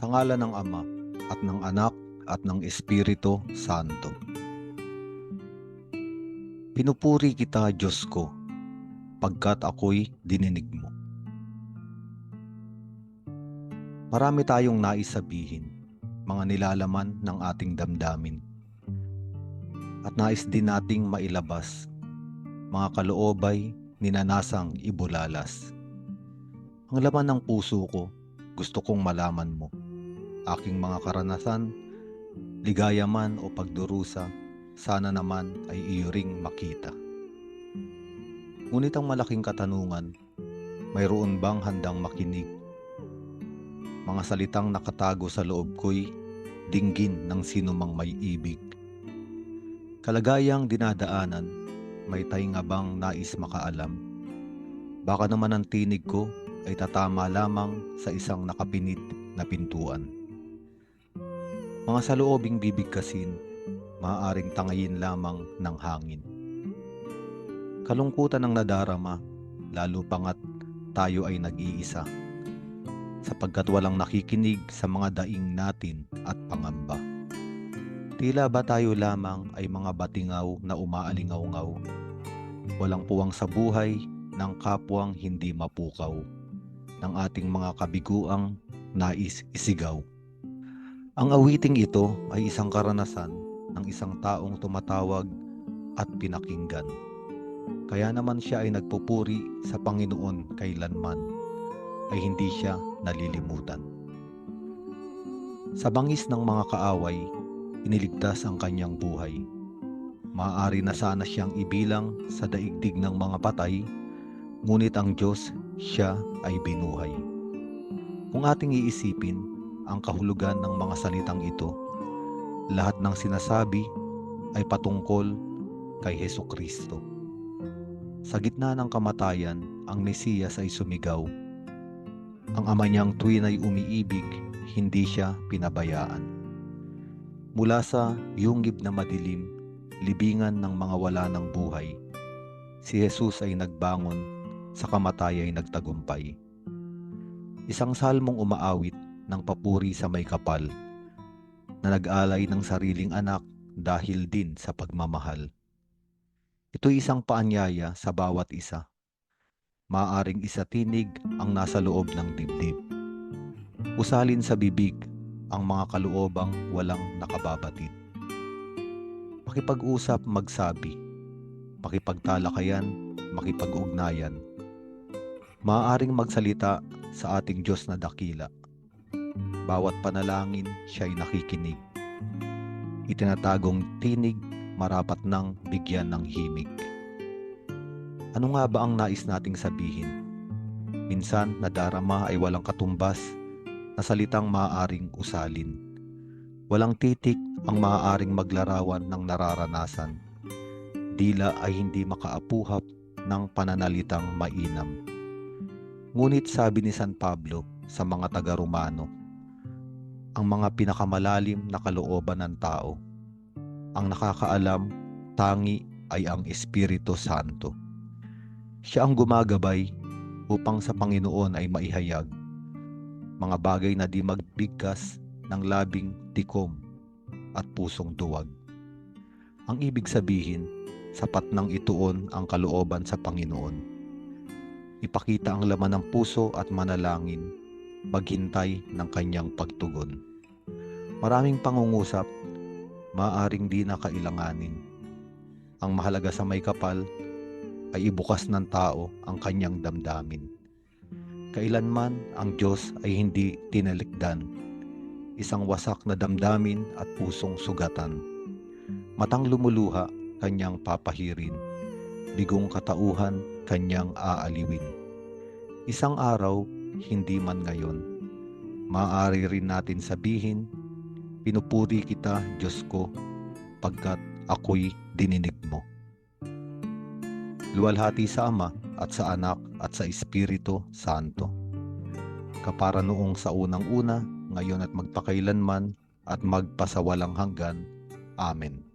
Sa ngala ng Ama at ng Anak at ng Espiritu Santo. Pinupuri kita, Diyos ko, pagkat ako'y dininig mo. Marami tayong nais sabihin, mga nilalaman ng ating damdamin. At nais din nating mailabas, mga kaloobay ninanasang ibulalas. Ang laman ng puso ko, gusto kong malaman mo. Aking mga karanasan, ligaya man o pagdurusa, sana naman ay iyo ring makita. Ngunit ang malaking katanungan, mayroon bang handang makinig? Mga salitang nakatago sa loob ko'y dinggin ng sinumang may ibig. Kalagayang dinadaanan, may tainga bang nais makaalam? Baka naman ang tinig ko ay tatama lamang sa isang nakapinit na pintuan. Mga saloobing bibigkasin, maaaring tangayin lamang ng hangin. Kalungkutan ang nadarama, lalo pangat tayo ay nag-iisa, sapagkat walang nakikinig sa mga daing natin at pangamba. Tila ba tayo lamang ay mga batingaw na umaalingaw-ngaw, walang puwang sa buhay ng kapwang hindi mapukaw, ng ating mga kabiguang nais isigaw. Ang awiting ito ay isang karanasan ng isang taong tumatawag at pinakinggan. Kaya naman siya ay nagpupuri sa Panginoon kailanman ay hindi siya nalilimutan. Sa bangis ng mga kaaway, iniligtas ang kanyang buhay. Maaari na sana siyang ibilang sa daigdig ng mga patay, ngunit ang Diyos siya ay binuhay. Kung ating iisipin ang kahulugan ng mga salitang ito, lahat ng sinasabi ay patungkol kay Heso Kristo. Sa gitna ng kamatayan, ang Mesiyas ay sumigaw. Ang ama niyang tuwin ay umiibig, hindi siya pinabayaan. Mula sa yungib na madilim, libingan ng mga wala ng buhay, si Jesus ay nagbangon, sa kamatay ay nagtagumpay. Isang salmong umaawit ng papuri sa may kapal, na nag-alay ng sariling anak dahil din sa pagmamahal. Ito'y isang paanyaya sa bawat isa. Maaring isa tinig ang nasa loob ng dibdib. Usalin sa bibig ang mga kaluobang walang nakababatid. Makipag-usap magsabi, makipagtalakayan, makipag-ugnayan. Maaaring magsalita sa ating Diyos na dakila. Bawat panalangin siya'y nakikinig. Itinatagong tinig marapat nang bigyan ng himig. Ano nga ba ang nais nating sabihin? Minsan nadarama ay walang katumbas na salitang maaaring usalin. Walang titik ang maaaring maglarawan ng nararanasan. Dila ay hindi makaapuhap ng pananalitang mainam. Ngunit sabi ni San Pablo sa mga taga-Romano, ang mga pinakamalalim na kalooban ng tao, ang nakakaalam tangi ay ang Espiritu Santo. Siya ang gumagabay upang sa Panginoon ay maihayag mga bagay na di magbigkas ng labing tikom at pusong duwag. Ang ibig sabihin, sapat nang ituon ang kalooban sa Panginoon. Ipakita ang laman ng puso at manalangin, maghintay ng kanyang pagtugon. Maraming pangungusap, maaring di na kailanganin. Ang mahalaga sa may kapal ay ibukas ng tao ang kanyang damdamin. Kailanman ang Diyos ay hindi tinalikdan, isang wasak na damdamin at pusong sugatan. Matang lumuluha, kanyang papahirin, bigong katauhan, kanyang aaliwin. Isang araw, hindi man ngayon, maaari rin natin sabihin, pinupuri kita, Diyos ko, pagkat ako'y dininig mo. Luwalhati sa Ama at sa Anak at sa Espiritu Santo. Kapara noong sa unang-una, ngayon at magpakailanman at magpasawalang hanggan. Amen.